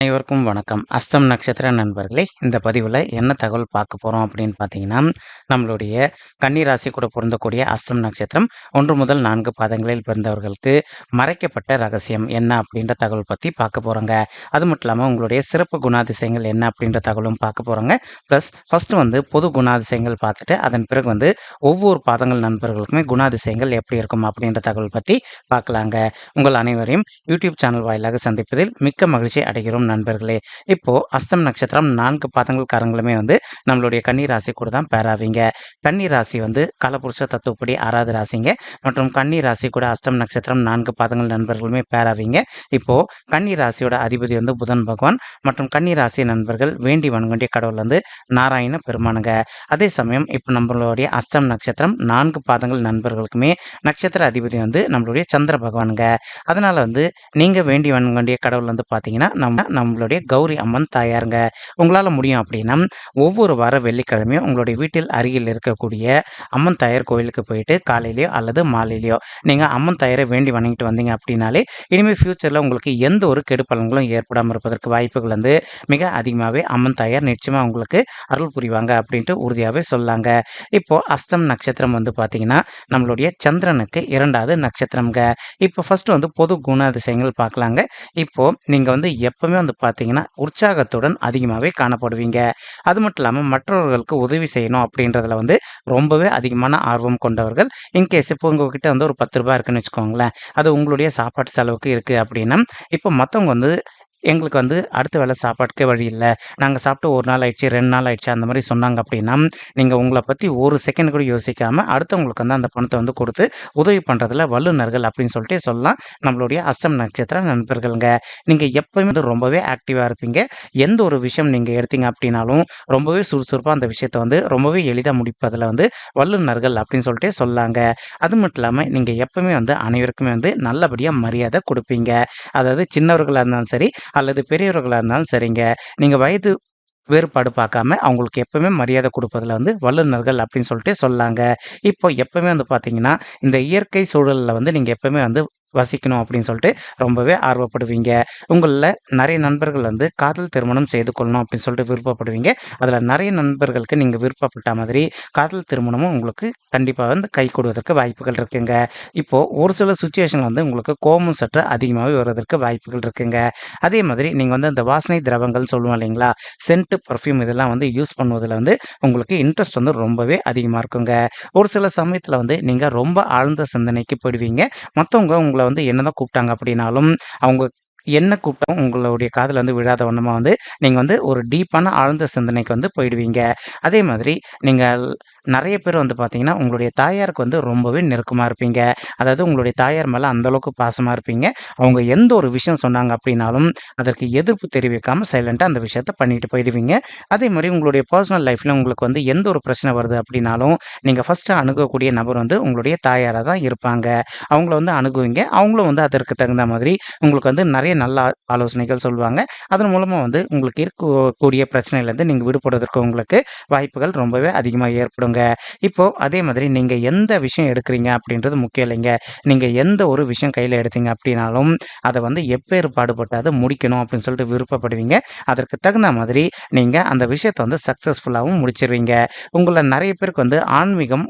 அனைவருக்கும் வணக்கம். அஸ்தம் நட்சத்திர நண்பர்களே இந்த பதிவில் என்ன தகவல் பார்க்க போகிறோம் அப்படின்னு பார்த்தீங்கன்னா நம்மளுடைய கன்னிராசி கூட பொருந்தக்கூடிய அஸ்தம் நட்சத்திரம் ஒன்று முதல் நான்கு பாதங்களில் பிறந்தவர்களுக்கு மறைக்கப்பட்ட ரகசியம் என்ன அப்படின்ற தகவல் பற்றி பார்க்க போகிறோங்க அது மட்டும் இல்லாமல் உங்களுடைய சிறப்பு குணாதிசயங்கள் என்ன அப்படின்ற தகவலும் பார்க்க போகிறோங்க ப்ளஸ் ஃபஸ்ட்டு வந்து பொது குணாதிசயங்கள் பார்த்துட்டு அதன் பிறகு வந்து ஒவ்வொரு பாதங்கள் நண்பர்களுக்குமே குணாதிசயங்கள் எப்படி இருக்கும் அப்படின்ற தகவல் பற்றி பார்க்கலாங்க. உங்கள் அனைவரையும் யூடியூப் சேனல் வாயிலாக சந்திப்பதில் மிக்க மகிழ்ச்சி அடைகிறோம். நண்பர்களே. இப்போ அஸ்தம் நட்சத்திரம் நான்கு பாதங்கள்காரங்களுமே வந்து நம்மளுடைய கன்னி ராசி கூட தான் பேராவீங்க கன்னி ராசி வந்து கலபுருஷ தத்துவப்படி ஆறாவது ராசிங்க. மற்றும் கன்னி ராசி கூட அஸ்தம் நட்சத்திரம் நான்கு பாதங்கள் நண்பர்களுமே பேராவீங்க இப்போ கன்னி ராசியோட அதிபதி வந்து புதன் பகவான். மற்றும் கன்னி ராசி நண்பர்கள் வேண்டி வணங்கண்டிய கடவுள் வந்து நாராயண பெருமானுங்க. அதே சமயம் இப்போ நம்மளுடைய அஸ்தம் நட்சத்திரம் நான்கு பாதங்கள் நண்பர்களுக்குமே நட்சத்திர அதிபதி வந்து நம்மளுடைய சந்திர பகவானுங்க. அதனால வந்து நீங்க வேண்டி வணங்கண்டிய கடவுள் வந்து பார்த்தீங்கன்னா நம்ம நம்மளுடைய கௌரி அம்மன் தாயாருங்க. உங்களால் முடியும் அப்படின்னா ஒவ்வொரு வார வெள்ளிக்கிழமையும் உங்களுடைய வீட்டில் அருகில் இருக்கக்கூடிய அம்மன் தாயார் கோயிலுக்கு போயிட்டு காலையிலையோ அல்லது மாலையிலையோ நீங்கள் அம்மன் தாயாரை வேண்டி வணங்கிட்டு வந்தீங்க அப்படின்னாலே இனிமேல் ஃப்யூச்சரில் உங்களுக்கு எந்த ஒரு கெடுப்பலன்களும் ஏற்படாமல் இருப்பதற்கு வாய்ப்புகள் வந்து மிக அதிகமாகவே அம்மன் தாயார் நிச்சயமாக உங்களுக்கு அருள் புரிவாங்க அப்படின்ட்டு உறுதியாகவே சொல்லாங்க. இப்போ அஸ்தம் நட்சத்திரம் வந்து பார்த்தீங்கன்னா நம்மளுடைய சந்திரனுக்கு இரண்டாவது நட்சத்திரம்ங்க. இப்போ ஃபர்ஸ்ட் வந்து பொது குணாதிசயங்கள் பார்க்கலாங்க இப்போ நீங்கள் வந்து எப்பவுமே வந்து பார்த்தீங்கன்னா உற்சாகத்துடன் அதிகமாகவே காணப்படுவீங்க. அது மட்டும் இல்லாமல் மற்றவர்களுக்கு உதவி செய்யணும் அப்படின்றதுல வந்து ரொம்பவே அதிகமான ஆர்வம் கொண்டவர்கள். இன்கேஸ் இப்போ உங்ககிட்ட வந்து ஒரு பத்து ரூபாய் இருக்குன்னு வச்சுக்கோங்களேன். அது உங்களுடைய சாப்பாட்டு செலவுக்கு இருக்குது அப்படின்னா இப்போ மற்றவங்க வந்து எங்களுக்கு வந்து அடுத்த வேளை சாப்பாட்டுக்கே வழி இல்லை. நாங்கள் சாப்பிட்டு ஒரு நாள் ஆயிடுச்சு ரெண்டு நாள் ஆயிடுச்சு அந்த மாதிரி சொன்னாங்க அப்படின்னா நீங்கள் உங்களை பற்றி ஒரு செகண்ட் கூட யோசிக்காமல் அடுத்தவங்களுக்கு வந்து அந்த பணத்தை வந்து கொடுத்து உதவி பண்ணுறதுல வல்லுநர்கள் அப்படின்னு சொல்லிட்டு சொல்லலாம். நம்மளுடைய அஸ்தம் நட்சத்திர நண்பர்களுங்க நீங்கள் எப்போயுமே வந்து ரொம்பவே ஆக்டிவாக இருப்பீங்க. எந்த ஒரு விஷயம் நீங்கள் எடுத்தீங்க அப்படின்னாலும் ரொம்பவே சுறுசுறுப்பாக அந்த விஷயத்தை வந்து ரொம்பவே எளிதாக முடிப்பதில் வந்து வல்லுநர்கள் அப்படின்னு சொல்லிட்டு சொல்லாங்க. அது மட்டும் இல்லாமல் நீங்கள் எப்பவுமே வந்து அனைவருக்குமே வந்து நல்லபடியாக மரியாதை கொடுப்பீங்க. அதாவது சின்னவர்களாக இருந்தாலும் சரி அல்லது பெரியவர்களாக இருந்தாலும் சரிங்க. நீங்கள் வயது வேறுபாடு பார்க்காம அவங்களுக்கு எப்பவுமே மரியாதை கொடுப்பதில் வந்து வல்லுநர்கள் அப்படின்னு சொல்லிட்டு சொல்லாங்க. இப்போ எப்பவுமே வந்து பார்த்தீங்கன்னா இந்த இயற்கை சூழலில் வந்து நீங்கள் எப்பவுமே வந்து வசிக்கணும் அப்படின்னு சொல்லிட்டு ரொம்பவே ஆர்வப்படுவீங்க. உங்களில் நிறைய நண்பர்கள் வந்து காதல் திருமணம் செய்து கொள்ளணும் அப்படின்னு சொல்லிட்டு விருப்பப்படுவீங்க. அதில் நிறைய நண்பர்களுக்கு நீங்கள் விருப்பப்பட்ட மாதிரி காதல் திருமணமும் உங்களுக்கு கண்டிப்பாக வந்து கை கொடுவதற்கு வாய்ப்புகள் இருக்குங்க. இப்போது ஒரு சில சுச்சுவேஷன் வந்து உங்களுக்கு கோபம் சற்று அதிகமாகவே வருவதற்கு வாய்ப்புகள் இருக்குங்க. அதே மாதிரி நீங்கள் வந்து அந்த வாசனை திரவங்கள் சொல்லுவோம் இல்லைங்களா? சென்ட்டு பர்ஃப்யூம் இதெல்லாம் வந்து யூஸ் பண்ணுவதில் வந்து உங்களுக்கு இன்ட்ரெஸ்ட் வந்து ரொம்பவே அதிகமாக இருக்குங்க. ஒரு சில சமயத்தில் வந்து நீங்கள் ரொம்ப ஆழ்ந்த சிந்தனைக்கு போயிடுவீங்க. மற்றவங்க உங்களை வந்து என்னதான் கூப்பிட்டாங்க அப்படின்னாலும் அவங்க என்ன கூப்பிட்டாலும் உங்களுடைய காதில் வந்து விழாத வண்ணமாக வந்து நீங்கள் வந்து ஒரு டீப்பான ஆழ்ந்த சிந்தனைக்கு வந்து போயிடுவீங்க. அதே மாதிரி நீங்கள் நிறைய பேர் வந்து பார்த்தீங்கன்னா உங்களுடைய தாயாருக்கு வந்து ரொம்பவே நெருக்கமாக இருப்பீங்க. அதாவது உங்களுடைய தாயார் மேலே அந்தளவுக்கு பாசமாக இருப்பீங்க. அவங்க எந்த ஒரு விஷயம் சொன்னாங்க அப்படின்னாலும் அதற்கு எதிர்ப்பு தெரிவிக்காமல் சைலண்ட்டாக அந்த விஷயத்த பண்ணிட்டு போயிடுவீங்க. அதே மாதிரி உங்களுடைய பர்சனல் லைஃப்பில் உங்களுக்கு வந்து எந்த ஒரு பிரச்சனை வருது அப்படின்னாலும் நீங்கள் ஃபஸ்ட்டு அணுகக்கூடிய நபர் வந்து உங்களுடைய தாயாராக தான் இருப்பாங்க. அவங்கள வந்து அணுகுவீங்க. அவங்களும் வந்து அதற்கு தகுந்த மாதிரி உங்களுக்கு வந்து நிறைய நல்ல ஆலோசனைகள் சொல்லுவாங்க அதன் மூலமாக வந்து உங்களுக்கு இருக்கக்கூடிய பிரச்சனையிலேருந்து நீங்கள் விடுபடுவதற்கு உங்களுக்கு வாய்ப்புகள் ரொம்பவே அதிகமாக ஏற்படுங்க. இப்போ அதே மாதிரி நீங்கள் எந்த விஷயம் எடுக்கிறீங்க அப்படின்றது முக்கியம் இல்லைங்க. நீங்கள் எந்த ஒரு விஷயம் கையில் எடுத்தீங்க அப்படின்னாலும் அதை வந்து எப்பேறு பாடுபட்டு அதை முடிக்கணும் அப்படின்னு சொல்லிட்டு விருப்பப்படுவீங்க. அதற்கு தகுந்த மாதிரி நீங்கள் அந்த விஷயத்தை வந்து சக்ஸஸ்ஃபுல்லாகவும் முடிச்சிருவீங்க. உங்களை நிறைய பேருக்கு வந்து ஆன்மீகம்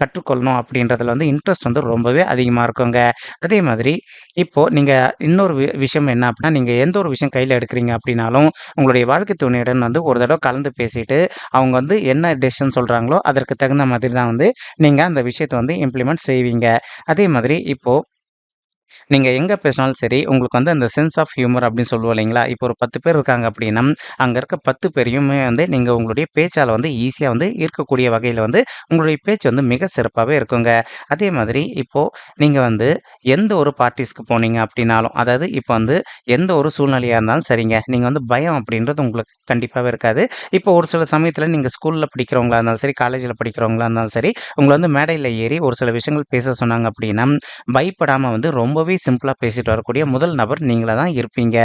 கற்றுக்கொள்ளணும் அப்படின்றதுல வந்து இன்ட்ரெஸ்ட் வந்து ரொம்பவே அதிகமாக இருக்குங்க. அதே மாதிரி இப்போது நீங்கள் இன்னொரு வி- விஷயம் என்ன அப்படின்னா நீங்கள் எந்த ஒரு விஷயம் கையில் எடுக்கிறீங்க அப்படின்னாலும் உங்களுடைய வாழ்க்கை துணையுடன் வந்து ஒரு தடவை கலந்து பேசிட்டு அவங்க வந்து என்ன டெசிஷன் சொல்கிறாங்களோ அதற்கு தகுந்த மாதிரி தான் வந்து நீங்கள் அந்த விஷயத்தை வந்து இம்ப்ளிமெண்ட் செய்வீங்க. அதே மாதிரி இப்போது நீங்கள் எங்கே பேசினாலும் சரி உங்களுக்கு வந்து அந்த சென்ஸ் ஆஃப் ஹியூமர் அப்படின்னு சொல்லுவோம் இல்லைங்களா? இப்போ ஒரு பத்து பேர் இருக்காங்க அப்படின்னா அங்கே இருக்க பத்து பேரையுமே வந்து நீங்கள் உங்களுடைய பேச்சால் வந்து ஈஸியாக வந்து இருக்கக்கூடிய வகையில் வந்து உங்களுடைய பேச்சு வந்து மிக சிறப்பாகவே இருக்குங்க. அதே மாதிரி இப்போது நீங்கள் வந்து எந்த ஒரு பார்ட்டிஸ்க்கு போனீங்க அப்படின்னாலும் அதாவது இப்போ வந்து எந்த ஒரு சூழ்நிலையாக இருந்தாலும் சரிங்க நீங்கள் வந்து பயம் அப்படின்றது உங்களுக்கு கண்டிப்பாகவே இருக்காது. இப்போ ஒரு சில சமயத்தில் நீங்கள் ஸ்கூலில் படிக்கிறவங்களா இருந்தாலும் சரி காலேஜில் படிக்கிறவங்களா இருந்தாலும் சரி உங்களை வந்து மேடையில் ஏறி ஒரு சில விஷயங்கள் பேச சொன்னாங்க அப்படின்னா பயப்படாமல் வந்து ரொம்ப ரொம்பவே சிம்பிளாக பேசிட்டு வரக்கூடிய முதல் நபர் நீங்களாக தான் இருப்பீங்க.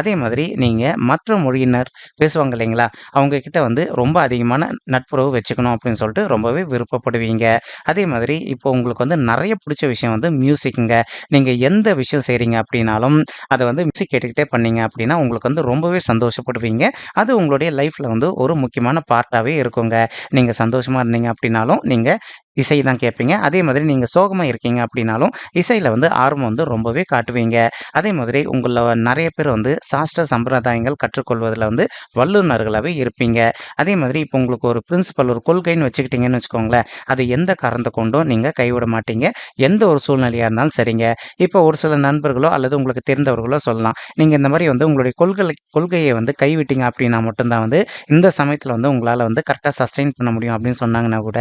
அதே மாதிரி நீங்கள் மற்ற மொழியினர் பேசுவாங்க இல்லைங்களா? அவங்க கிட்ட வந்து ரொம்ப அதிகமான நட்புறவு வச்சுக்கணும் அப்படின்னு சொல்லிட்டு ரொம்பவே விருப்பப்படுவீங்க. அதே மாதிரி இப்போ உங்களுக்கு வந்து நிறைய பிடிச்ச விஷயம் வந்து மியூசிக்குங்க நீங்கள் எந்த விஷயம் செய்கிறீங்க அப்படின்னாலும், அதை வந்து மியூசிக் கேட்டுக்கிட்டே பண்ணீங்க அப்படின்னா, உங்களுக்கு வந்து ரொம்பவே சந்தோஷப்படுவீங்க. அது உங்களுடைய லைஃப்பில் வந்து ஒரு முக்கியமான பார்ட்டாகவே இருக்குங்க. நீங்கள் சந்தோஷமாக இருந்தீங்க அப்படின்னாலும், நீங்கள் இசை தான் கேட்பீங்க. அதே மாதிரி நீங்கள் சோகமாக இருக்கீங்க அப்படின்னாலும், இசையில் வந்து ஆர்வம் வந்து ரொம்பவே காட்டுவீங்க. அதே மாதிரி உங்களை நிறைய பேர் வந்து சாஸ்திர சம்பிரதாயங்கள் கற்றுக்கொள்வதில் வந்து வல்லுநர்களாகவே இருப்பீங்க. அதே மாதிரி இப்போ உங்களுக்கு ஒரு பிரின்சிபல் ஒரு கொள்கைன்னு வச்சுக்கிட்டீங்கன்னு வச்சுக்கோங்களேன், அது எந்த காரணத்தை கொண்டும் நீங்கள் கைவிட மாட்டீங்க. எந்த ஒரு சூழ்நிலையாக இருந்தாலும் சரிங்க. இப்போ ஒரு சில நண்பர்களோ அல்லது உங்களுக்கு தெரிந்தவர்களோ சொல்லலாம். நீங்கள் இந்த மாதிரி வந்து உங்களுடைய கொள்கை கொள்கையை வந்து கைவிட்டீங்க அப்படின்னா மட்டும்தான் வந்து, இந்த சமயத்தில் வந்து உங்களால் வந்து கரெக்டாக சஸ்டெயின் பண்ண முடியும் அப்படின்னு சொன்னாங்கன்னா கூட,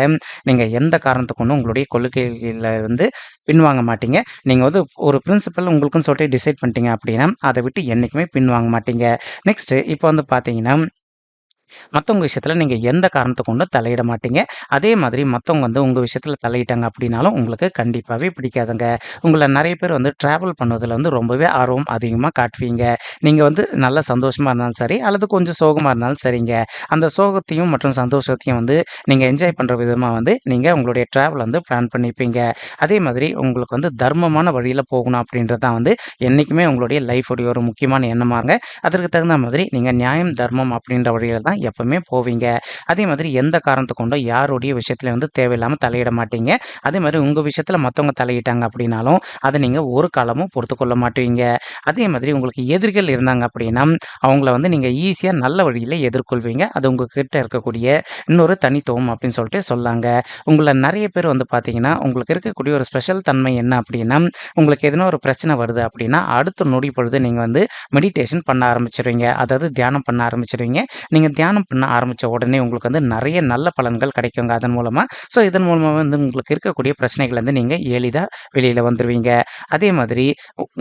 நீங்கள் எந்த காரணத்தை கொண்டு உங்களுடைய கொள்கையில் வந்து பின்வாங்க மாட்டீங்க. நீங்கள் வந்து ஒரு பிரின்சிபல் உங்களுக்குன்னு சொல்லிட்டு டிசைட் பண்ணிட்டீங்க அப்படின்னா, அதை விட்டு என்றைக்குமே பின்வாங்க மாட்டீங்க. நெக்ஸ்ட்டு இப்போ வந்து பார்த்தீங்கன்னா மற்றவங்க விஷயத்தில் நீங்கள் எந்த காரணத்தை கொண்டும் தலையிட மாட்டீங்க. அதே மாதிரி மற்றவங்க வந்து உங்கள் விஷயத்தில் தலையிட்டாங்க அப்படின்னாலும், உங்களுக்கு கண்டிப்பாகவே பிடிக்காதுங்க. உங்களை நிறைய பேர் வந்து ட்ராவல் பண்ணுவதில் வந்து ரொம்பவே ஆர்வம் அதிகமாக காட்டுவீங்க. நீங்கள் வந்து நல்லா சந்தோஷமாக இருந்தாலும் சரி, அல்லது கொஞ்சம் சோகமாக இருந்தாலும் சரிங்க. அந்த சோகத்தையும் மற்றும் சந்தோஷத்தையும் வந்து நீங்கள் என்ஜாய் பண்ணுற விதமாக வந்து, நீங்கள் உங்களுடைய ட்ராவல் வந்து பிளான் பண்ணிப்பீங்க. அதே மாதிரி உங்களுக்கு வந்து தர்மமான வழியில் போகணும் அப்படின்றது தான் வந்து என்றைக்குமே உங்களுடைய லைஃபுடைய ஒரு முக்கியமான எண்ணமாங்க. அதற்கு தகுந்த மாதிரி நீங்கள் நியாயம், தர்மம் அப்படின்ற வழியில் தான் எப்பவுமே போவீங்க. அதே மாதிரி எந்த காரணத்தை கொண்டும் யாருடைய விஷயத்திலயும் வந்து தேவையில்லாம தலையிட மாட்டீங்க. அதே மாதிரி உங்க விஷயத்துல மத்தவங்க தலையிட்டாங்க அப்படின்னாலும், அதை நீங்க ஒரு காலமும் பொறுத்துக்கொள்ள மாட்டீங்க. அதே மாதிரி உங்களுக்கு எதிரிகள் இருந்தாங்க அப்படின்னா, அவங்கள வந்து நீங்க ஈஸியா நல்ல வழியில எதிர்கொள்வீங்க. அது உங்ககிட்ட இருக்கக்கூடிய இன்னொரு தனித்துவம் அப்படின்னு சொல்லிட்டு சொல்லாங்க. உங்களை நிறைய பேர் வந்து பார்த்தீங்கன்னா, உங்களுக்கு இருக்கக்கூடிய ஒரு ஸ்பெஷல் தன்மை என்ன அப்படின்னா, உங்களுக்கு எதனா ஒரு பிரச்சனை வருது அப்படின்னா, அடுத்த நொடி பொழுது நீங்க வந்து மெடிடேஷன் பண்ண ஆரம்பிச்சிருவீங்க அதாவது தியானம் பண்ண ஆரம்பிச்சிருவீங்க நீங்க தியானம் பண்ண ஆரம்பித்த உடனே உங்களுக்கு வந்து நிறைய நல்ல பலன்கள் கிடைக்குங்க அதன் மூலமாக ஸோ இதன் மூலமாக வந்து உங்களுக்கு இருக்கக்கூடிய பிரச்சனைகள்லேருந்து நீங்கள் எளிதாக வெளியில் வந்துடுவீங்க அதே மாதிரி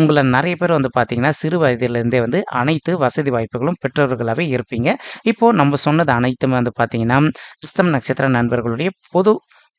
உங்களை நிறைய பேர் வந்து பார்த்தீங்கன்னா, சிறு வயதிலிருந்தே வந்து அனைத்து வசதி வாய்ப்புகளும் பெற்றவர்களாகவே இருப்பீங்க. இப்போது நம்ம சொன்னது அனைத்துமே வந்து பார்த்தீங்கன்னா, கிறிஸ்தம் நட்சத்திர நண்பர்களுடைய பொது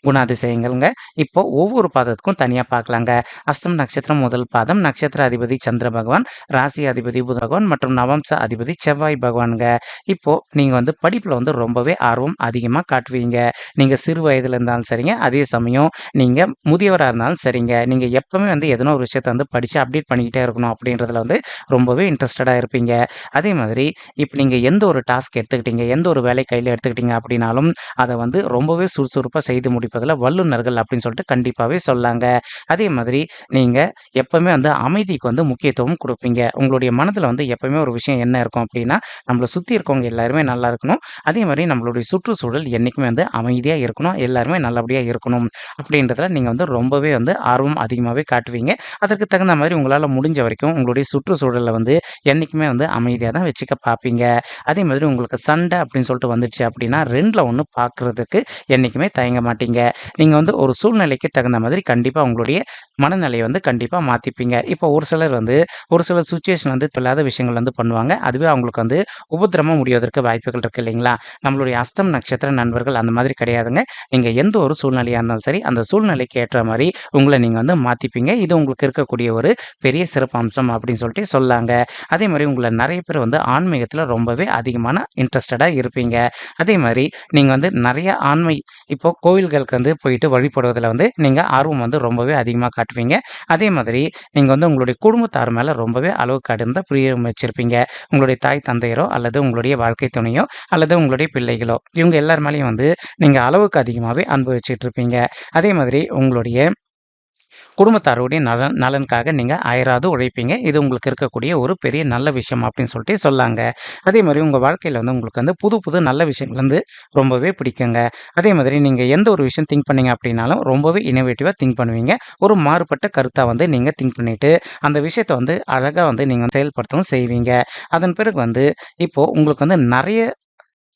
குணாதிசயங்கள்ங்க. இப்போ ஒவ்வொரு பாதத்துக்கும் தனியாக பார்க்கலாங்க. அஸ்தம் நட்சத்திரம் முதல் பாதம், நட்சத்திர அதிபதி சந்திர பகவான், ராசி அதிபதி புத பகவான் மற்றும் நவம்ச அதிபதி செவ்வாய் பகவானுங்க இப்போ நீங்கள் வந்து படிப்பில் வந்து ரொம்பவே ஆர்வம் அதிகமாக காட்டுவீங்க. நீங்கள் சிறு வயதில் இருந்தாலும் சரிங்க, அதே சமயம் நீங்கள் முதியவராக இருந்தாலும் சரிங்க. நீங்கள் எப்பவுமே வந்து எதனா ஒரு விஷயத்தை வந்து படித்து அப்டேட் பண்ணிக்கிட்டே இருக்கணும் அப்படின்றதுல வந்து ரொம்பவே இன்ட்ரெஸ்டடாக இருப்பீங்க. அதே மாதிரி இப்போ நீங்கள் எந்த ஒரு டாஸ்க் எடுத்துக்கிட்டீங்க, எந்த ஒரு வேலை கையில் எடுத்துக்கிட்டீங்க அப்படின்னாலும், அதை வந்து ரொம்பவே சுறுசுறுப்பாக செய்து முடிப்பதில வல்லுனர்கள் அப்படின்னு சொல்லிட்டு கண்டிப்பாகவே சொல்லாங்க. அதே மாதிரி நீங்கள் எப்போவுமே வந்து அமைதிக்கு வந்து முக்கியத்துவம் கொடுப்பீங்க உங்களுடைய மனதில் வந்து எப்போவுமே ஒரு விஷயம் என்ன இருக்கும் அப்படின்னா, நம்மளை சுற்றி இருக்கவங்க எல்லாருமே நல்லா இருக்கணும். அதே மாதிரி நம்மளுடைய சுற்றுச்சூழல் என்றைக்குமே வந்து அமைதியாக இருக்கணும். எல்லாருமே நல்லபடியாக இருக்கணும். அப்படின்றதுல நீங்கள் வந்து ரொம்பவே வந்து ஆர்வம் அதிகமாகவே காட்டுவீங்க. அதற்கு தகுந்த மாதிரி உங்களால் முடிஞ்ச வரைக்கும் உங்களுடைய சுற்றுச்சூழலை வந்து என்றைக்குமே வந்து அமைதியாக தான் வச்சுக்க பார்ப்பீங்க. அதே மாதிரி உங்களுக்கு சண்டை அப்படின்னு சொல்லிட்டு வந்துச்சு அப்படின்னா, 2ல 1 பார்க்குறதுக்கு என்னைக்குமே தயங்க மாட்டீங்க. நீங்கள் வந்து ஒரு சூழ்நிலைக்கு தகுந்த மாதிரி கண்டிப்பாக உங்களுடைய மனநிலையை வந்து கண்டிப்பாக மாற்றிப்பீங்க இப்போ ஒரு சிலர் வந்து ஒரு சில சுச்சுவேஷன் வந்து இல்லாத விஷயங்கள் வந்து பண்ணுவாங்க. அதுவே அவங்களுக்கு வந்து உபத்திரமா முடிவதற்கு வாய்ப்புகள் இருக்குது இல்லைங்களா? நம்மளுடைய அஸ்தம் நட்சத்திர நண்பர்கள் அந்த மாதிரி கிடையாதுங்க. நீங்கள் எந்த ஒரு சூழ்நிலையாக இருந்தாலும் சரி, அந்த சூழ்நிலைக்கு ஏற்ற மாதிரி உங்களை நீங்கள் வந்து மாற்றிப்பீங்க இது உங்களுக்கு இருக்கக்கூடிய ஒரு பெரிய சிறப்பம்சம் அப்படின்னு சொல்லிட்டு சொல்லாங்க. அதே மாதிரி உங்களை நிறைய பேர் வந்து ஆன்மீகத்தில் ரொம்பவே அதிகமான இன்ட்ரெஸ்டடாக இருப்பீங்க. அதே மாதிரி நீங்கள் வந்து நிறைய ஆன்மை இப்போ கோவில்களுக்கு வந்து போயிட்டு வழிபடுவதில் வந்து நீங்கள் ஆர்வம் வந்து ரொம்பவே அதிகமாக காட்டுவீங்க. அதே மாதிரி நீங்கள் வந்து உங்களுடைய குடும்பத்தார் மேலே ரொம்பவே அளவு கடந்த பிரியம் வச்சுருப்பீங்க உங்களுடைய தாய் தந்தையரோ அல்லது உங்களுடைய வாழ்க்கை துணையோ அல்லது உங்களுடைய பிள்ளைகளோ, இவங்க எல்லார் மேலேயும் வந்து நீங்கள் அளவுக்கு அதிகமாகவே அன்பு இருப்பீங்க. அதே மாதிரி உங்களுடைய குடும்பத்தாருடைய நலன் நலனுக்காக நீங்கள் அயராது உழைப்பீங்க. இது உங்களுக்கு இருக்கக்கூடிய ஒரு பெரிய நல்ல விஷயம் அப்படின்னு சொல்லிட்டு சொல்லாங்க. அதே மாதிரி உங்கள் வாழ்க்கையில் வந்து உங்களுக்கு வந்து புது புது நல்ல விஷயங்கள் வந்து ரொம்பவே பிடிக்குங்க. அதே மாதிரி நீங்கள் எந்த ஒரு விஷயம் திங்க் பண்ணீங்க அப்படின்னாலும் ரொம்பவே இனோவேட்டிவாக திங்க் பண்ணுவீங்க. ஒரு மாறுபட்ட கருத்தாக வந்து நீங்கள் திங்க் பண்ணிவிட்டு அந்த விஷயத்தை வந்து அழகாக வந்து நீங்கள் செயல்படுத்தவும் செய்வீங்க. அதன் பிறகு வந்து இப்போது உங்களுக்கு வந்து நிறைய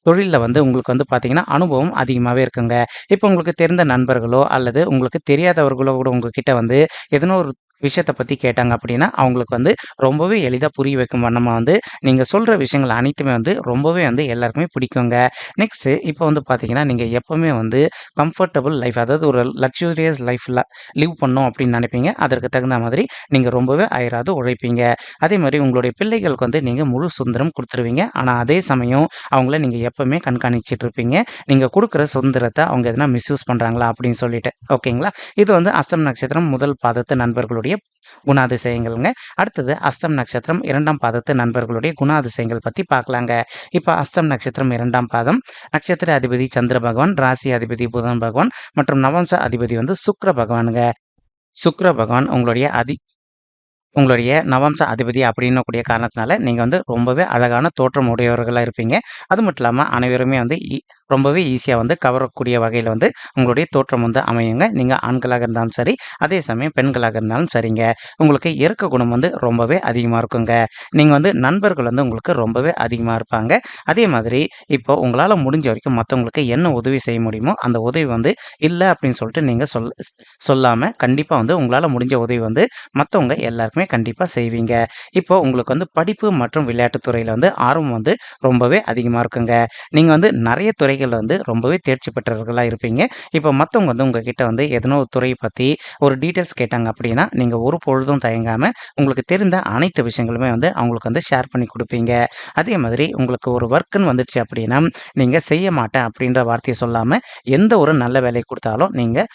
தொழிலில் வந்து உங்களுக்கு வந்து பார்த்தீங்கன்னா, அனுபவம் அதிகமாகவே இருக்குங்க. இப்போ உங்களுக்கு தெரிந்த நண்பர்களோ அல்லது உங்களுக்கு தெரியாதவர்களோ கூட உங்ககிட்ட வந்து எதனா ஒரு விஷயத்த பத்தி கேட்டாங்க அப்படின்னா, அவங்களுக்கு வந்து ரொம்பவே எளிதா புரிய வைக்கும் வண்ணமா வந்து, நீங்க சொல்ற விஷயங்கள் அனைத்துமே வந்து ரொம்பவே வந்து எல்லாருக்குமே பிடிக்குங்க. நெக்ஸ்ட்டு இப்போ வந்து பார்த்தீங்கன்னா, நீங்க எப்பவுமே வந்து கம்ஃபர்டபுள் லைஃப் அதாவது ஒரு லக்ஸூரியஸ் லைஃப்ல லிவ் பண்ணணும் அப்படின்னு நினைப்பீங்க. அதற்கு தகுந்த மாதிரி நீங்க ரொம்பவே அயராது உழைப்பீங்க. அதே மாதிரி உங்களுடைய பிள்ளைகளுக்கு வந்து நீங்க முழு சுதந்திரம் கொடுத்துருவீங்க ஆனா, அதே சமயம் அவங்கள நீங்க எப்பவுமே கண்காணிச்சுட்டு இருப்பீங்க. நீங்க கொடுக்குற சுதந்திரத்தை அவங்க எதனா மிஸ்யூஸ் பண்றாங்களா அப்படின்னு சொல்லிட்டு. ஓகேங்களா? இது வந்து அஸ்தம் நட்சத்திரம் முதல் பாதத்து நண்பர்களுடைய குணாதிசயங்கள்ங்க. அடுத்தது அஸ்தம் நட்சத்திரம் இரண்டாம் பாதத்து நண்பர்களுடைய குணாதிசயங்கள் பத்தி பார்க்கலாங்க. இப்ப அஸ்தம் நட்சத்திரம் இரண்டாம் பாதம், நட்சத்திர அதிபதி சந்திர பகவான், ராசி அதிபதி புதன் பகவான் மற்றும் நவம்ச அதிபதி வந்து சுக்ர பகவானுங்க. சுக்ர பகவான் உங்களுடைய அதி உங்களுடைய நவம்ச அதிபதி அப்படின்னு கூடிய காரணத்தினால, நீங்க வந்து ரொம்பவே அழகான தோற்றம் உடையவர்களா இருப்பீங்க. அது மட்டும் இல்லாம அனைவருமே வந்து ரொம்பவே ஈஸியாக வந்து கவரக்கூடிய வகையில் வந்து உங்களுடைய தோற்றம் வந்து அமையுங்க. நீங்கள் ஆண்களாக இருந்தாலும் சரி, அதே சமயம் பெண்களாக இருந்தாலும் சரிங்க. உங்களுக்கு இறக்க குணம் வந்து ரொம்பவே அதிகமாக இருக்குங்க. நீங்கள் வந்து நண்பர்கள் வந்து உங்களுக்கு ரொம்பவே அதிகமாக இருப்பாங்க. அதே மாதிரி இப்போ உங்களால் முடிஞ்ச வரைக்கும் மற்றவங்களுக்கு என்ன உதவி செய்ய முடியுமோ, அந்த உதவி வந்து இல்லை அப்படின்னு சொல்லிட்டு நீங்கள் சொல் சொல்லாமல் கண்டிப்பாக வந்து உங்களால் முடிஞ்ச உதவி வந்து மற்றவங்க எல்லாருக்குமே கண்டிப்பாக செய்வீங்க. இப்போ உங்களுக்கு வந்து படிப்பு மற்றும் விளையாட்டுத்துறையில் வந்து ஆர்வம் வந்து ரொம்பவே அதிகமாக இருக்குங்க. நீங்கள் வந்து நிறைய துறை துறைகளில் வந்து ரொம்பவே தேர்ச்சி பெற்றவர்களாக இருப்பீங்க. இப்போ மற்றவங்க வந்து உங்ககிட்ட வந்து எதனோ ஒரு துறையை பற்றி ஒரு டீட்டெயில்ஸ் கேட்டாங்க அப்படின்னா, நீங்கள் ஒரு பொழுதும் தயங்காமல் உங்களுக்கு தெரிந்த அனைத்து விஷயங்களுமே வந்து அவங்களுக்கு வந்து ஷேர் பண்ணி கொடுப்பீங்க அதே மாதிரி உங்களுக்கு ஒரு ஒர்க்குன்னு வந்துடுச்சு அப்படின்னா, நீங்கள் செய்ய மாட்டேன் அப்படின்ற வார்த்தையை சொல்லாமல் எந்த ஒரு நல்ல வேலையை கொடுத்தாலும் நீங்கள்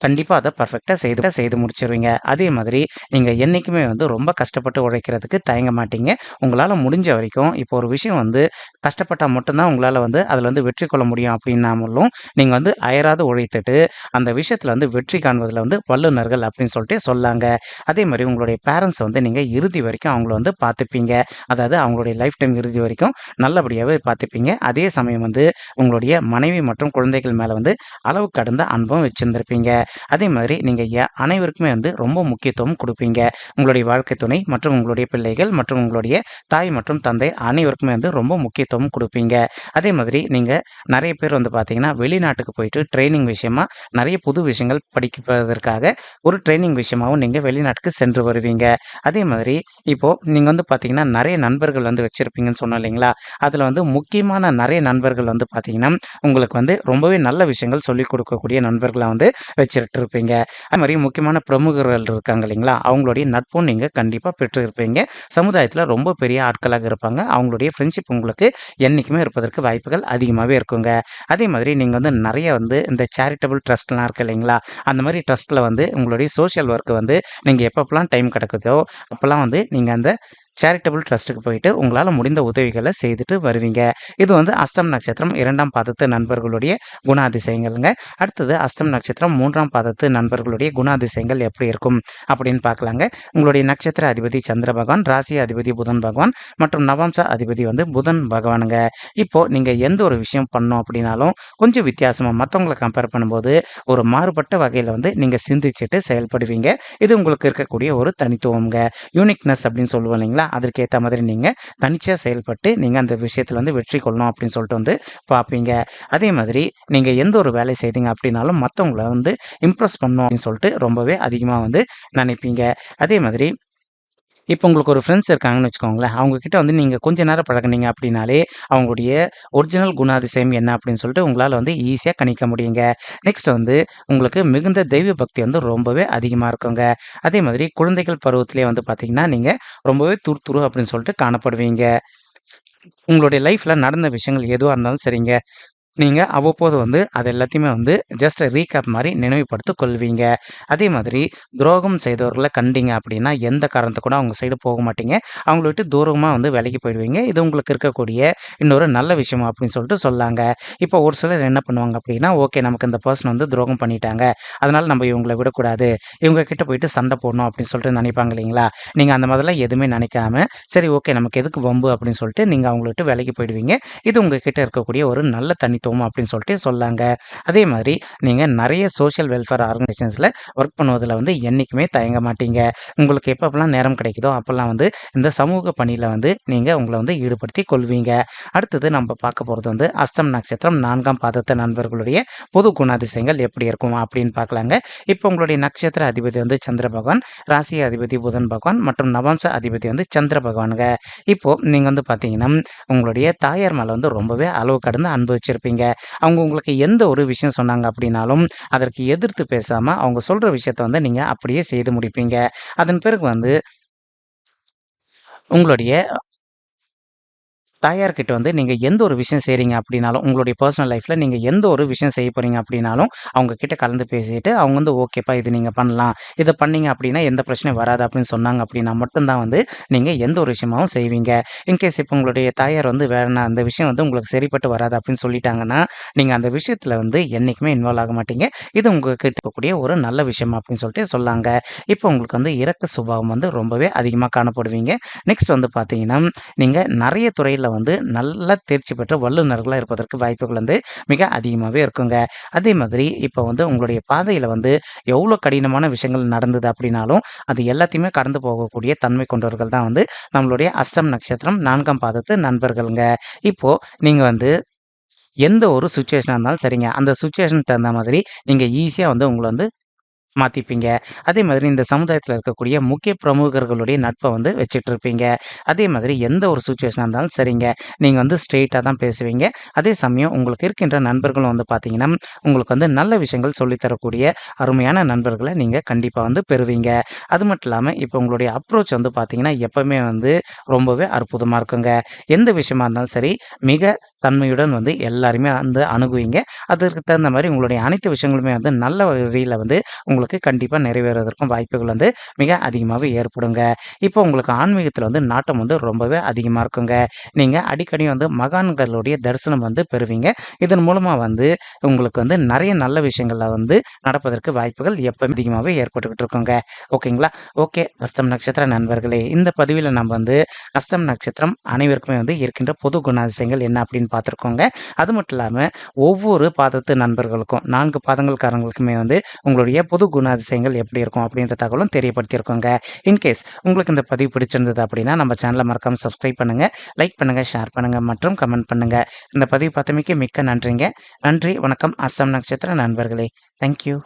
கண்டிப்பாக அதை பர்ஃபெக்டாக செய்து செய்து முடிச்சிருவீங்க அதே மாதிரி நீங்கள் என்றைக்குமே வந்து ரொம்ப கஷ்டப்பட்டு உழைக்கிறதுக்கு தயங்க மாட்டீங்க. உங்களால் முடிஞ்ச வரைக்கும் இப்போ ஒரு விஷயம் வந்து கஷ்டப்பட்டால் மட்டும்தான் உங்களால் வந்து அதில் வந்து வெற்றி கொள்ள முடியும் அப்படின்னாமலும், நீங்கள் வந்து அயராது உழைத்துட்டு, அந்த விஷயத்துல வந்து வெற்றி காண்பதில் வந்து வல்லுனர்கள் அப்படின்னு சொல்லிட்டு சொல்லாங்க. அதே மாதிரி உங்களுடைய பேரண்ட்ஸ வந்து நீங்கள் இறுதி வரைக்கும் அவங்கள வந்து பார்த்துப்பீங்க. அதாவது அவங்களுடைய லைஃப் டைம் இறுதி வரைக்கும் நல்லபடியாகவே பார்த்துப்பீங்க. அதே சமயம் வந்து உங்களுடைய மனைவி மற்றும் குழந்தைகள் மேலே வந்து அளவு கடந்த அன்பம் வச்சுருந்துருப்பீங்க அதே மாதிரி நீங்கள் அனைவருக்குமே வந்து ரொம்ப முக்கியத்துவம் கொடுப்பீங்க உங்களுடைய வாழ்க்கை துணை மற்றும் உங்களுடைய பிள்ளைகள் மற்றும் உங்களுடைய தாய் மற்றும் தந்தை அனைவருக்குமே வந்து ரொம்ப முக்கியத்துவம் கொடுப்பீங்க அதே மாதிரி நீங்கள் நிறைய பேர் வந்து பார்த்தீங்கன்னா, வெளிநாட்டுக்கு போயிட்டு ட்ரைனிங் விஷயமா நிறைய புது விஷயங்கள் படிப்பதற்காக ஒரு ட்ரைனிங் விஷயமாகவும் நீங்கள் வெளிநாட்டுக்கு சென்று வருவீங்க. அதே மாதிரி இப்போது நீங்கள் வந்து பார்த்தீங்கன்னா, நிறைய நண்பர்கள் வந்து வச்சுருப்பீங்கன்னு சொன்னோம் இல்லைங்களா? அதில் வந்து முக்கியமான நிறைய நண்பர்கள் வந்து பார்த்தீங்கன்னா, உங்களுக்கு வந்து ரொம்பவே நல்ல விஷயங்கள் சொல்லிக் கொடுக்கக்கூடிய நண்பர்களாக வந்து வச்சு வச்சுட்டுருப்பீங்க. அது மாதிரி முக்கியமான பிரமுகர்கள் இருக்காங்க இல்லைங்களா? அவங்களுடைய நட்பும் நீங்கள் கண்டிப்பாக பெற்றிருப்பீங்க. சமுதாயத்தில் ரொம்ப பெரிய ஆட்களாக இருப்பாங்க. அவங்களுடைய ஃப்ரெண்ட்ஷிப் உங்களுக்கு என்றைக்குமே இருப்பதற்கு வாய்ப்புகள் அதிகமாகவே இருக்குங்க. அதே மாதிரி நீங்கள் வந்து நிறைய வந்து இந்த சேரிட்டபிள் ட்ரஸ்ட்லாம் இருக்குது இல்லைங்களா? அந்த மாதிரி ட்ரஸ்ட்டில் வந்து உங்களுடைய சோஷியல் ஒர்க்கு வந்து நீங்கள் எப்பப்பெல்லாம் டைம் கிடக்குதோ அப்போல்லாம் வந்து நீங்கள் அந்த சேரிட்டபிள் ட்ரஸ்ட்டுக்கு போயிட்டு உங்களால் முடிந்த உதவிகளை செய்துட்டு வருவீங்க. இது வந்து அஸ்தம் நட்சத்திரம் இரண்டாம் பாதத்து நண்பர்களுடைய குணாதிசயங்கள்ங்க. அடுத்தது அஸ்தம் நட்சத்திரம் மூன்றாம் பாதத்து நண்பர்களுடைய குணாதிசயங்கள் எப்படி இருக்கும் அப்படின்னு பார்க்கலாங்க. உங்களுடைய நட்சத்திர அதிபதி சந்திர பகவான், ராசி அதிபதி புதன் பகவான் மற்றும் நவம்ச அதிபதி வந்து புதன் பகவானுங்க. இப்போ நீங்கள் எந்த ஒரு விஷயம் பண்ணோம் அப்படின்னாலும், கொஞ்சம் வித்தியாசமாக மற்றவங்களை கம்பேர் பண்ணும்போது, ஒரு மாறுபட்ட வகையில் வந்து நீங்கள் சிந்திச்சுட்டு செயல்படுவீங்க. இது உங்களுக்கு இருக்கக்கூடிய ஒரு தனித்துவம்ங்க. யூனிக்னெஸ் அப்படின்னு சொல்லுவோம் இல்லைங்களா? அதற்கு அதற்கேற்ற மாதிரி நீங்கள் தனிச்சையாக செயல்பட்டு, நீங்கள் அந்த விஷயத்தில் வந்து வெற்றி கொள்ளணும் அப்படின்னு சொல்லிட்டு வந்து பார்ப்பீங்க. அதே மாதிரி நீங்கள் எந்த ஒரு வேலை செய்தீங்க அப்படின்னாலும், மற்றவங்கள வந்து இம்ப்ரெஸ் பண்ணணும் அப்படின்னு சொல்லிட்டு ரொம்பவே அதிகமாக வந்து நினைப்பீங்க. அதே மாதிரி இப்போ உங்களுக்கு ஒரு ஃப்ரெண்ட்ஸ் இருக்காங்கன்னு வச்சுக்கோங்களேன். அவங்கக்கிட்ட வந்து நீங்கள் கொஞ்ச நேரம் பழகினீங்க அப்படின்னாலே, அவங்களுடைய ஒரிஜினல் குணாதிசயம் என்ன அப்படின்னு சொல்லிட்டு உங்களால் வந்து ஈஸியாக கணிக்க முடியுங்க. நெக்ஸ்ட் வந்து உங்களுக்கு மிகுந்த தெய்வ பக்தி வந்து ரொம்பவே அதிகமாக இருக்குங்க. அதே மாதிரி குழந்தைகள் பருவத்திலே வந்து பார்த்தீங்கன்னா, நீங்கள் ரொம்பவே துரு துரு அப்படின்னு சொல்லிட்டு காணப்படுவீங்க. உங்களுடைய லைஃப்பில் நடந்த விஷயங்கள் எதுவாக இருந்தாலும் சரிங்க. நீங்கள் அவ்வப்போது வந்து அது எல்லாத்தையுமே வந்து ஜஸ்ட் ரீகேப் மாதிரி நினைவுபடுத்திக் கொள்வீங்க. அதே மாதிரி துரோகம் செய்தவர்களை கண்டிங்க அப்படின்னா, எந்த காரணத்துக்கு கூட அவங்க சைடு போக மாட்டீங்க. அவங்கள விட்டு தூரமாக வந்து விலைக்கு போயிடுவீங்க. இது உங்களுக்கு இருக்கக்கூடிய இன்னொரு நல்ல விஷயம் அப்படின்னு சொல்லிட்டு சொல்லாங்க. இப்போ ஒரு சிலர் என்ன பண்ணுவாங்க அப்படின்னா, ஓகே நமக்கு இந்த பர்சன் வந்து துரோகம் பண்ணிட்டாங்க. அதனால நம்ம இவங்களை விடக்கூடாது. இவங்க கிட்ட போயிட்டு சண்டை போடணும் அப்படின்னு சொல்லிட்டு நினைப்பாங்க இல்லைங்களா? நீங்கள் அந்த மாதிரிலாம் எதுவுமே நினைக்காம, சரி ஓகே நமக்கு எதுக்கு வம்பு அப்படின்னு சொல்லிட்டு நீங்கள் அவங்கள விட்டு விலைக்கு போயிடுவீங்க. இது உங்ககிட்ட இருக்கக்கூடிய ஒரு நல்ல தனி முக்கியத்துவம் அப்படின்னு சொல்லிட்டு சொல்லாங்க. அதே மாதிரி நீங்கள் நிறைய சோஷியல் வெல்ஃபேர் ஆர்கனைசேஷன்ஸில் ஒர்க் பண்ணுவதில் வந்து என்றைக்குமே தயங்க மாட்டீங்க. உங்களுக்கு எப்பப்பெல்லாம் நேரம் கிடைக்குதோ அப்போல்லாம் வந்து இந்த சமூக பணியில் வந்து நீங்கள் உங்களை வந்து ஈடுபடுத்தி கொள்வீங்க. அடுத்தது நம்ம பார்க்க போகிறது வந்து அஸ்தம் நட்சத்திரம் நான்காம் பாதத்த நண்பர்களுடைய பொது குணாதிசயங்கள் எப்படி இருக்கும் அப்படின்னு பார்க்கலாங்க. இப்போ உங்களுடைய நட்சத்திர அதிபதி வந்து சந்திர பகவான் ராசி அதிபதி புதன் பகவான் மற்றும் நவம்ச அதிபதி வந்து சந்திர பகவானுங்க. இப்போ நீங்கள் வந்து பார்த்தீங்கன்னா உங்களுடைய தாயார் மேலே வந்து ரொம்பவே அளவு கடந்து அன்பு சொல்கிறீங்க அவங்க உங்களுக்கு எந்த ஒரு விஷயம் சொன்னாங்க அப்படின்னாலும் அதற்கு எதிர்த்து பேசாமல் அவங்க சொல்கிற விஷயத்த வந்து நீங்கள் அப்படியே செய்து முடிப்பீங்க. அதன் பிறகு வந்து உங்களுடைய தாயார்கிட்ட வந்து நீங்கள் எந்த ஒரு விஷயம் செய்கிறீங்க அப்படின்னாலும் உங்களுடைய பர்சனல் லைஃப்பில் நீங்கள் எந்த ஒரு விஷயம் செய்ய போகிறீங்க அப்படின்னாலும் அவங்கக்கிட்ட கலந்து பேசிட்டு அவங்க வந்து ஓகேப்பா இது நீங்கள் பண்ணலாம். இதை பண்ணீங்க அப்படின்னா எந்த பிரச்சனையும் வராது அப்படின்னு சொன்னாங்க அப்படின்னா மட்டும்தான் வந்து நீங்கள் எந்த ஒரு விஷயமாவும் செய்வீங்க. இன்கேஸ் இப்போ உங்களுடைய தாயார் வந்து வேணா அந்த விஷயம் வந்து உங்களுக்கு சரிப்பட்டு வராது அப்படின்னு சொல்லிட்டாங்கன்னா நீங்கள் அந்த விஷயத்தில் வந்து என்றைக்குமே இன்வால்வ் ஆக மாட்டீங்க. இது உங்களுக்கு இருக்கக்கூடிய ஒரு நல்ல விஷயம் அப்படின்னு சொல்லிட்டு சொல்லாங்க. இப்போ உங்களுக்கு வந்து இறக்க சுபாவம் வந்து ரொம்பவே அதிகமாக காணப்படுவீங்க. நெக்ஸ்ட் வந்து பார்த்தீங்கன்னா நீங்கள் நிறைய துறையில் வந்து நல்ல தேர்ச்சி பெற்ற வல்லுநர்களாக இருப்பதற்கு வாய்ப்புகள் வந்து மிக அதிகமாகவே இருக்குங்க. அதே மாதிரி இப்போ வந்து உங்களுடைய பாதையில் வந்து எவ்வளோ கடினமான விஷயங்கள் நடந்தது அப்படின்னாலும் அது எல்லாத்தையுமே கடந்து போகக்கூடிய தன்மை கொண்டவர்கள் தான் வந்து நம்மளுடைய அஸ்தம் நட்சத்திரம் நான்காம் பாதத்து நண்பர்களுங்க. இப்போது நீங்கள் வந்து எந்த ஒரு சுச்சுவேஷனாக இருந்தாலும் சரிங்க. அந்த சுச்சுவேஷனுக்கு தகுந்த மாதிரி நீங்கள் ஈஸியாக வந்து உங்களை வந்து மாற்றிப்பீங்க அதே மாதிரி இந்த சமுதாயத்தில் இருக்கக்கூடிய முக்கிய பிரமுகர்களுடைய நட்பை வந்து வச்சுட்டு இருப்பீங்க அதே மாதிரி எந்த ஒரு சுச்சுவேஷனாக இருந்தாலும் சரிங்க. நீங்கள் வந்து ஸ்ட்ரெயிட்டாக தான் பேசுவீங்க. அதே சமயம் உங்களுக்கு இருக்கின்ற நண்பர்களும் வந்து பார்த்தீங்கன்னா உங்களுக்கு வந்து நல்ல விஷயங்கள் சொல்லித்தரக்கூடிய அருமையான நண்பர்களை நீங்கள் கண்டிப்பாக வந்து பெறுவீங்க. அது மட்டும் இல்லாமல் இப்போ உங்களுடைய அப்ரோச் வந்து பார்த்தீங்கன்னா எப்போவுமே வந்து ரொம்பவே அற்புதமாக இருக்குங்க. எந்த விஷயமா இருந்தாலும் சரி மிக தன்மையுடன் வந்து எல்லாருமே வந்து அணுகுவீங்க. அதற்கு தகுந்த மாதிரி உங்களுடைய அனைத்து விஷயங்களுமே வந்து நல்ல வழியில் வந்து உங்களுக்கு உங்களுக்கு கண்டிப்பாக நிறைவேறுவதற்கும் வாய்ப்புகள் வந்து மிக அதிகமாகவே ஏற்படுங்க. இப்போ உங்களுக்கு ஆன்மீகத்தில் வந்து நாட்டம் வந்து ரொம்பவே அதிகமாக இருக்குங்க. நீங்கள் அடிக்கடி வந்து மகான்களுடைய தரிசனம் வந்து பெறுவீங்க. இதன் மூலமாக வந்து உங்களுக்கு வந்து நிறைய நல்ல விஷயங்களில் வந்து நடப்பதற்கு வாய்ப்புகள் எப்போ அதிகமாகவே ஏற்பட்டுக்கிட்டு இருக்குங்க. ஓகேங்களா? ஓகே. அஸ்தம் நட்சத்திர நண்பர்களே இந்த பதிவில் நம்ம வந்து அஸ்தம் நட்சத்திரம் அனைவருக்குமே வந்து இருக்கின்ற பொது குணாதிசயங்கள் என்ன அப்படின்னு பார்த்துருக்கோங்க. அது மட்டும் இல்லாமல் ஒவ்வொரு பாதத்து நண்பர்களுக்கும் நான்கு பாதங்கள்காரங்களுக்குமே வந்து உங்களுடைய பொது குணாதிசயங்கள் எப்படி இருக்கும் அப்படின்ற தகவலும் தெரியப்படுத்தியிருக்கோங்க. இன்கேஸ் உங்களுக்கு இந்த பதிவு பிடிச்சிருந்தது அப்படின்னா நம்ம சேனலை மறக்காமல் சப்ஸ்கிரைப் பண்ணுங்கள் லைக் பண்ணுங்கள் ஷேர் பண்ணுங்கள் மற்றும் கமெண்ட் பண்ணுங்கள் இந்த பதிவு பார்த்தமைக்கு மிக்க நன்றிங்க. நன்றி வணக்கம். அஸ்ஸாம் நட்சத்திர நண்பர்களே. தேங்க்யூ